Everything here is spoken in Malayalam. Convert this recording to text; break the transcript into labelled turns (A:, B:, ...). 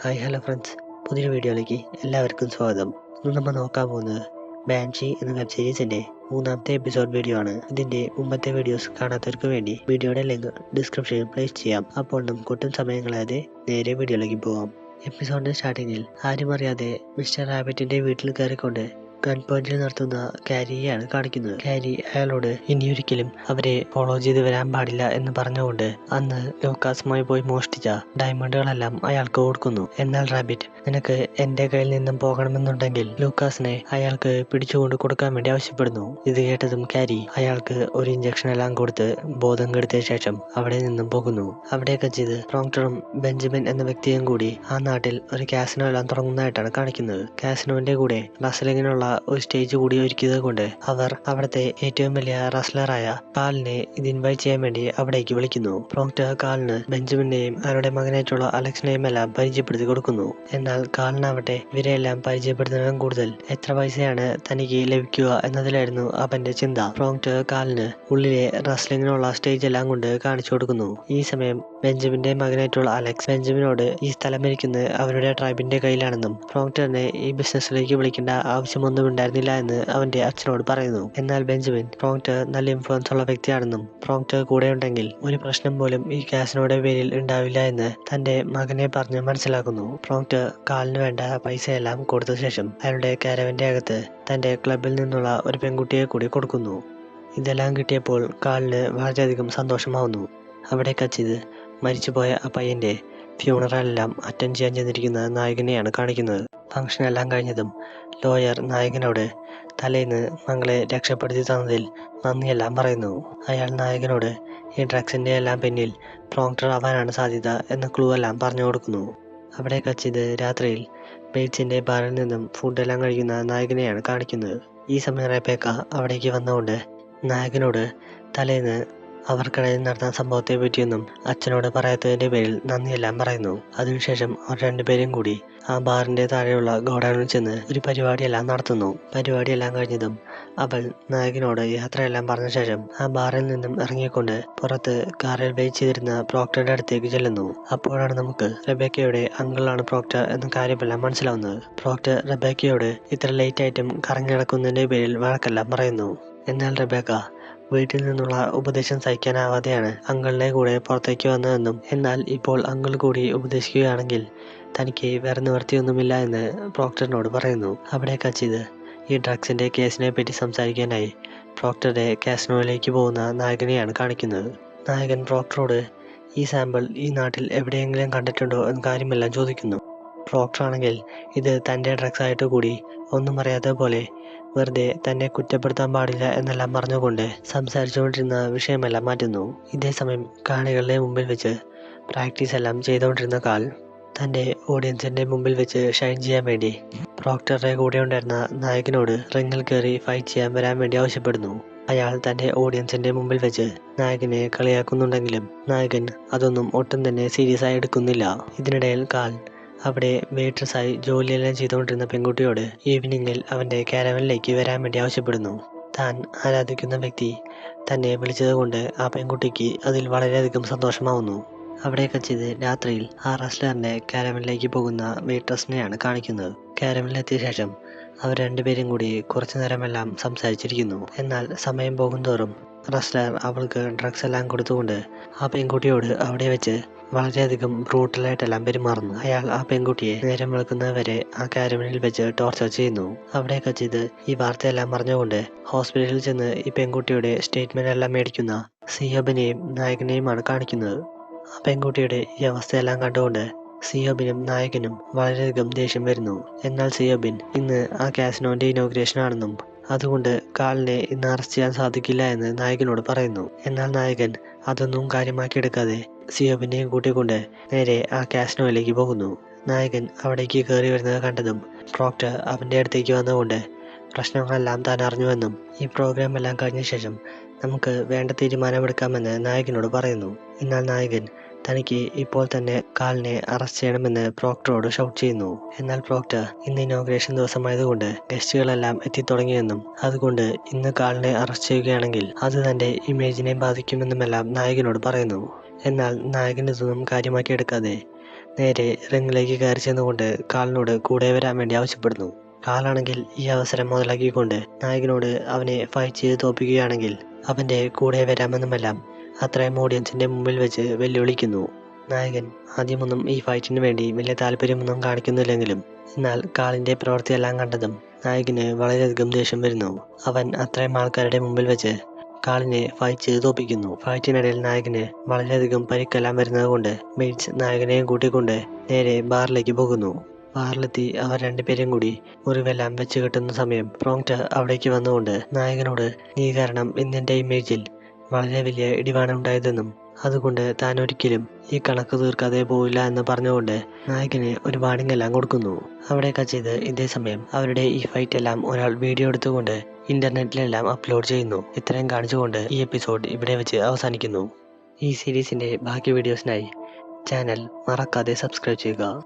A: ഹായ് ഹലോ ഫ്രണ്ട്സ് പുതിയൊരു വീഡിയോയിലേക്ക് എല്ലാവർക്കും സ്വാഗതം ഇന്ന് നമ്മൾ നോക്കാൻ പോകുന്നത് ബാൻഷി എന്ന വെബ് സീരീസിൻ്റെ മൂന്നാമത്തെ എപ്പിസോഡ് വീഡിയോ ആണ് ഇതിൻ്റെ മുമ്പത്തെ വീഡിയോസ് കാണാത്തവർക്ക് വേണ്ടി വീഡിയോയുടെ ലിങ്ക് ഡിസ്ക്രിപ്ഷനിൽ പ്ലേസ് ചെയ്യാം അപ്പോൾ നമുക്ക് ഒട്ടും സമയങ്ങളായത് നേരെ വീഡിയോയിലേക്ക് പോകാം എപ്പിസോഡിൻ്റെ സ്റ്റാർട്ടിങ്ങിൽ ആരും അറിയാതെ മിസ്റ്റർ റാബിറ്റിൻ്റെ വീട്ടിൽ കയറിക്കൊണ്ട് ഗൺപോയിന്റിൽ നടത്തുന്ന കാരിയെയാണ് കാണിക്കുന്നത് കാരി അയാളോട് ഇനിയൊരിക്കലും അവരെ ഫോളോ ചെയ്ത് വരാൻ പാടില്ല എന്ന് പറഞ്ഞുകൊണ്ട് അന്ന് ലൂക്കാസുമായി പോയി മോഷ്ടിച്ച ഡയമണ്ടുകളെല്ലാം അയാൾക്ക് കൊടുക്കുന്നു എന്നാൽ റാബിറ്റ് നിനക്ക് എന്റെ കയ്യിൽ നിന്നും പോകണമെന്നുണ്ടെങ്കിൽ ലൂക്കാസിനെ അയാൾക്ക് പിടിച്ചുകൊണ്ട് കൊടുക്കാൻ വേണ്ടി ആവശ്യപ്പെടുന്നു ഇത് കേട്ടതും കാരി അയാൾക്ക് ഒരു ഇഞ്ചക്ഷൻ എല്ലാം കൊടുത്ത് ബോധം കെടുത്തിയ ശേഷം അവിടെ നിന്നും പോകുന്നു അവിടെയൊക്കെ ചെയ്ത് പ്രോംപ്റ്ററും ബെഞ്ചമിൻ എന്ന വ്യക്തിയും കൂടി ആ നാട്ടിൽ ഒരു കാസിനോ എല്ലാം തുടങ്ങുന്നതായിട്ടാണ് കാണിക്കുന്നത് കാസിനോന്റെ കൂടെ റസലിങ്ങിനുള്ള ഒരു സ്റ്റേജ് കൂടി ഒരുക്കിയത് കൊണ്ട് അവർ അവിടുത്തെ ഏറ്റവും വലിയ റസ്ലറായ കാലിനെ ഇത് ഇൻവൈറ്റ് ചെയ്യാൻ വേണ്ടി അവിടേക്ക് വിളിക്കുന്നു പ്രോക്ടർ കാലിന് ബെഞ്ചമിനെയും അവരുടെ മകനായിട്ടുള്ള അലക്സിനെയും എല്ലാം പരിചയപ്പെടുത്തി കൊടുക്കുന്നു എന്നാൽ കാലിനാവട്ടെ ഇവരെല്ലാം പരിചയപ്പെടുത്തുന്നതും കൂടുതൽ എത്ര പൈസയാണ് തനിക്ക് ലഭിക്കുക എന്നതിലായിരുന്നു അവന്റെ ചിന്ത പ്രോക്ടർ കാലിന് ഉള്ളിലെ റസ്ലിങ്ങിനുള്ള സ്റ്റേജ് എല്ലാം കൊണ്ട് കാണിച്ചു കൊടുക്കുന്നു ഈ സമയം ബെഞ്ചമിൻ്റെ മകനായിട്ടുള്ള അലക്സ് ബെഞ്ചമിനോട് ഈ സ്ഥലം ഇരിക്കുന്നത് അവരുടെ ട്രൈബിൻ്റെ കയ്യിലാണെന്നും പ്രോക്ടറിനെ ഈ ബിസിനസ്സിലേക്ക് വിളിക്കേണ്ട ആവശ്യമൊന്നും ഉണ്ടായിരുന്നില്ല എന്ന് അവൻ്റെ അച്ഛനോട് പറയുന്നു എന്നാൽ ബെഞ്ചമിൻ പ്രോക്ടർ നല്ല ഇൻഫ്ലുവൻസ് ഉള്ള വ്യക്തിയാണെന്നും പ്രോക്ടർ ഉണ്ടെങ്കിൽ ഒരു പ്രശ്നം പോലും ഈ കാസിനോയുടെ പേരിൽ ഉണ്ടാവില്ല എന്ന് തൻ്റെ മകനെ പറഞ്ഞ് മനസ്സിലാക്കുന്നു പ്രോക്ടർ കാലിന് വേണ്ട പൈസയെല്ലാം കൊടുത്ത ശേഷം അയാളുടെ കാരവന്റെ അകത്ത് തൻ്റെ ക്ലബിൽ നിന്നുള്ള ഒരു പെൺകുട്ടിയെ കൂടി കൊടുക്കുന്നു ഇതെല്ലാം കിട്ടിയപ്പോൾ കാലിന് വളരെയധികം സന്തോഷമാവുന്നു അവിടെ കച്ചിത് മരിച്ചുപോയ ആ പയ്യൻ്റെ ഫ്യൂണറെല്ലാം അറ്റൻഡ് ചെയ്യാൻ ചെന്നിരിക്കുന്ന നായകനെയാണ് കാണിക്കുന്നത് ഫംഗ്ഷൻ എല്ലാം കഴിഞ്ഞതും ലോയർ നായകനോട് തലേന്ന് മങ്ങളെ രക്ഷപ്പെടുത്തി തന്നതിൽ നന്ദിയെല്ലാം പറയുന്നു അയാൾ നായകനോട് ഈ ഡ്രഗ്സിൻ്റെ എല്ലാം പിന്നിൽ പ്രോങ്ടർ ആവാനാണ് സാധ്യത എന്ന ക്ലൂ എല്ലാം പറഞ്ഞു കൊടുക്കുന്നു അവിടെ കച്ചിത് രാത്രിയിൽ ബേറ്റ്സിൻ്റെ ബാറിൽ നിന്നും ഫുഡെല്ലാം കഴിക്കുന്ന നായകനെയാണ് കാണിക്കുന്നത് ഈ സമയം റേപ്പേക്ക അവിടേക്ക് വന്നുകൊണ്ട് നായകനോട് തലേന്ന് അവർക്കിടയിൽ നടന്ന പറ്റിയൊന്നും അച്ഛനോട് പറയാത്തതിന്റെ പേരിൽ നന്ദിയെല്ലാം പറയുന്നു അതിനുശേഷം അവർ രണ്ടുപേരും കൂടി ആ ബാറിന്റെ താഴെയുള്ള ഗോഡൌണിൽ ചെന്ന് ഒരു പരിപാടിയെല്ലാം നടത്തുന്നു പരിപാടിയെല്ലാം കഴിഞ്ഞതും അവൾ നായകനോട് യാത്രയെല്ലാം പറഞ്ഞ ശേഷം ആ ബാറിൽ നിന്നും ഇറങ്ങിക്കൊണ്ട് പുറത്ത് കാറിൽ വെയിറ്റ് ചെയ്തിരുന്ന പ്രോക്ടറുടെ അടുത്തേക്ക് ചെല്ലുന്നു അപ്പോഴാണ് നമുക്ക് റബേക്കയുടെ അങ്കിളാണ് പ്രോക്ടർ എന്ന കാര്യമെല്ലാം മനസ്സിലാവുന്നത് പ്രോക്ടർ റബേക്കയോട് ഇത്ര ലേറ്റ് ആയിട്ടും കറങ്ങി നടക്കുന്നതിന്റെ പേരിൽ വഴക്കെല്ലാം പറയുന്നു എന്നാൽ റബേക്ക വീട്ടിൽ നിന്നുള്ള ഉപദേശം സഹിക്കാനാവാതെയാണ് അങ്കിളിനെ കൂടെ പുറത്തേക്ക് വന്നതെന്നും എന്നാൽ ഇപ്പോൾ അങ്കിൾ കൂടി ഉപദേശിക്കുകയാണെങ്കിൽ തനിക്ക് വേറെ നിവർത്തിയൊന്നുമില്ല എന്ന് പ്രോക്ടറിനോട് പറയുന്നു അവിടെ കച്ചിത് ഈ ഡ്രഗ്സിൻ്റെ കേസിനെ പറ്റി സംസാരിക്കാനായി പ്രോക്ടറുടെ കാസ്നോയിലേക്ക് പോകുന്ന നായകനെയാണ് കാണിക്കുന്നത് നായകൻ പ്രോക്ടറോട് ഈ സാമ്പിൾ ഈ നാട്ടിൽ എവിടെയെങ്കിലും കണ്ടിട്ടുണ്ടോ എന്ന കാര്യമെല്ലാം ചോദിക്കുന്നു ആണെങ്കിൽ ഇത് തൻ്റെ ആയിട്ട് കൂടി ഒന്നും അറിയാത്ത പോലെ വെറുതെ തന്നെ കുറ്റപ്പെടുത്താൻ പാടില്ല എന്നെല്ലാം പറഞ്ഞുകൊണ്ട് സംസാരിച്ചുകൊണ്ടിരുന്ന വിഷയമെല്ലാം മാറ്റുന്നു ഇതേസമയം കാണികളുടെ മുമ്പിൽ വെച്ച് പ്രാക്ടീസ് എല്ലാം ചെയ്തുകൊണ്ടിരുന്ന കാൽ തൻ്റെ ഓഡിയൻസിൻ്റെ മുമ്പിൽ വെച്ച് ഷൈൻ ചെയ്യാൻ വേണ്ടി പ്രോക്ടറുടെ കൂടെ ഉണ്ടായിരുന്ന നായകനോട് റിങ്ങിൽ കയറി ഫൈറ്റ് ചെയ്യാൻ വരാൻ വേണ്ടി ആവശ്യപ്പെടുന്നു അയാൾ തൻ്റെ ഓഡിയൻസിൻ്റെ മുമ്പിൽ വെച്ച് നായകനെ കളിയാക്കുന്നുണ്ടെങ്കിലും നായകൻ അതൊന്നും ഒട്ടും തന്നെ സീരിയസ് ആയി എടുക്കുന്നില്ല ഇതിനിടയിൽ കാൽ അവിടെ വെയിട്രസായി ജോലിയെല്ലാം ചെയ്തുകൊണ്ടിരുന്ന പെൺകുട്ടിയോട് ഈവനിങ്ങിൽ അവൻ്റെ കാരവനിലേക്ക് വരാൻ വേണ്ടി ആവശ്യപ്പെടുന്നു താൻ ആരാധിക്കുന്ന വ്യക്തി തന്നെ വിളിച്ചതുകൊണ്ട് ആ പെൺകുട്ടിക്ക് അതിൽ വളരെയധികം സന്തോഷമാവുന്നു അവിടെയൊക്കെ ചെയ്ത് രാത്രിയിൽ ആ റസ്റ്റ്ലറിൻ്റെ കാരവനിലേക്ക് പോകുന്ന വെയിട്രസിനെയാണ് കാണിക്കുന്നത് കാരവനിലെത്തിയ ശേഷം അവർ രണ്ടുപേരും കൂടി കുറച്ചു നേരമെല്ലാം സംസാരിച്ചിരിക്കുന്നു എന്നാൽ സമയം പോകുന്തോറും റെസ്ലർ അവൾക്ക് ഡ്രഗ്സ് എല്ലാം കൊടുത്തുകൊണ്ട് ആ പെൺകുട്ടിയോട് അവിടെ വെച്ച് വളരെയധികം ബ്രൂട്ടലായിട്ടെല്ലാം പെരുമാറുന്നു അയാൾ ആ പെൺകുട്ടിയെ നേരം വരെ ആ കാരമനിൽ വെച്ച് ടോർച്ചർ ചെയ്യുന്നു അവിടെയൊക്കെ ചെയ്ത് ഈ വാർത്തയെല്ലാം അറിഞ്ഞുകൊണ്ട് ഹോസ്പിറ്റലിൽ ചെന്ന് ഈ പെൺകുട്ടിയുടെ സ്റ്റേറ്റ്മെന്റ് എല്ലാം മേടിക്കുന്ന സിയോബിനെയും നായകനെയുമാണ് കാണിക്കുന്നത് ആ പെൺകുട്ടിയുടെ ഈ അവസ്ഥയെല്ലാം കണ്ടുകൊണ്ട് സിയോബിനും നായകനും വളരെയധികം ദേഷ്യം വരുന്നു എന്നാൽ സിയോബിൻ ഇന്ന് ആ കാസിനോന്റെ ഇനോഗ്രേഷൻ ആണെന്നും അതുകൊണ്ട് കാലിനെ ഇന്ന് അറസ്റ്റ് ചെയ്യാൻ സാധിക്കില്ല എന്ന് നായകനോട് പറയുന്നു എന്നാൽ നായകൻ അതൊന്നും കാര്യമാക്കി എടുക്കാതെ സിയോബിനെയും കൂട്ടിക്കൊണ്ട് നേരെ ആ കാസ്നോയിലേക്ക് പോകുന്നു നായകൻ അവിടേക്ക് കയറി വരുന്നത് കണ്ടതും പ്രോക്ടർ അവൻ്റെ അടുത്തേക്ക് വന്നുകൊണ്ട് പ്രശ്നങ്ങളെല്ലാം താൻ അറിഞ്ഞുവെന്നും ഈ പ്രോഗ്രാം എല്ലാം കഴിഞ്ഞ ശേഷം നമുക്ക് വേണ്ട തീരുമാനമെടുക്കാമെന്ന് നായകനോട് പറയുന്നു എന്നാൽ നായകൻ തനിക്ക് ഇപ്പോൾ തന്നെ കാലിനെ അറസ്റ്റ് ചെയ്യണമെന്ന് പ്രോക്ടറോട് ഷൗട്ട് ചെയ്യുന്നു എന്നാൽ പ്രോക്ടർ ഇന്ന് ഇനോഗ്രേഷൻ ദിവസമായതുകൊണ്ട് ഗസ്റ്റുകളെല്ലാം എത്തിത്തുടങ്ങിയെന്നും അതുകൊണ്ട് ഇന്ന് കാലിനെ അറസ്റ്റ് ചെയ്യുകയാണെങ്കിൽ അത് തന്റെ ഇമേജിനെ ബാധിക്കുമെന്നുമെല്ലാം നായകനോട് പറയുന്നു എന്നാൽ നായകൻ ഇതൊന്നും കാര്യമാക്കി എടുക്കാതെ നേരെ റിംഗിലേക്ക് കയറി ചെന്നുകൊണ്ട് കാലിനോട് കൂടെ വരാൻ വേണ്ടി ആവശ്യപ്പെടുന്നു കാലാണെങ്കിൽ ഈ അവസരം മുതലാക്കിക്കൊണ്ട് നായകനോട് അവനെ ഫൈറ്റ് ചെയ്ത് തോപ്പിക്കുകയാണെങ്കിൽ അവൻ്റെ കൂടെ വരാമെന്നുമെല്ലാം അത്രയും ഓഡിയൻസിൻ്റെ മുമ്പിൽ വെച്ച് വെല്ലുവിളിക്കുന്നു നായകൻ ആദ്യമൊന്നും ഈ ഫൈറ്റിന് വേണ്ടി വലിയ താല്പര്യമൊന്നും കാണിക്കുന്നില്ലെങ്കിലും എന്നാൽ കാളിൻ്റെ പ്രവൃത്തിയെല്ലാം കണ്ടതും നായകന് വളരെയധികം ദേഷ്യം വരുന്നു അവൻ അത്രയും ആൾക്കാരുടെ മുമ്പിൽ വെച്ച് കാളിനെ ഫൈറ്റ് ചെയ്ത് തോപ്പിക്കുന്നു ഫൈറ്റിനിടയിൽ നായകന് വളരെയധികം പരിക്കെല്ലാം വരുന്നത് കൊണ്ട് മെയ്റ്റ്സ് നായകനെയും കൂട്ടിക്കൊണ്ട് നേരെ ബാറിലേക്ക് പോകുന്നു ബാറിലെത്തി അവർ രണ്ടുപേരും കൂടി മുറിവെല്ലാം വെച്ച് കെട്ടുന്ന സമയം പ്രോങ്റ്റ് അവിടേക്ക് വന്നുകൊണ്ട് നായകനോട് നീ കാരണം ഇന്നെൻ്റെ ഇമേജിൽ വളരെ വലിയ ഇടിവാണ് ഉണ്ടായതെന്നും അതുകൊണ്ട് താൻ ഒരിക്കലും ഈ കണക്ക് തീർക്കാതെ പോയില്ല എന്ന് പറഞ്ഞുകൊണ്ട് നായകന് ഒരു വാണിംഗ് എല്ലാം കൊടുക്കുന്നു അവിടെയൊക്കെ ചെയ്ത് ഇതേ സമയം അവരുടെ ഈ ഫൈറ്റ് എല്ലാം ഒരാൾ വീഡിയോ എടുത്തുകൊണ്ട് ഇന്റർനെറ്റിലെല്ലാം അപ്ലോഡ് ചെയ്യുന്നു ഇത്രയും കാണിച്ചുകൊണ്ട് ഈ എപ്പിസോഡ് ഇവിടെ വെച്ച് അവസാനിക്കുന്നു ഈ സീരീസിന്റെ ബാക്കി വീഡിയോസിനായി ചാനൽ മറക്കാതെ സബ്സ്ക്രൈബ് ചെയ്യുക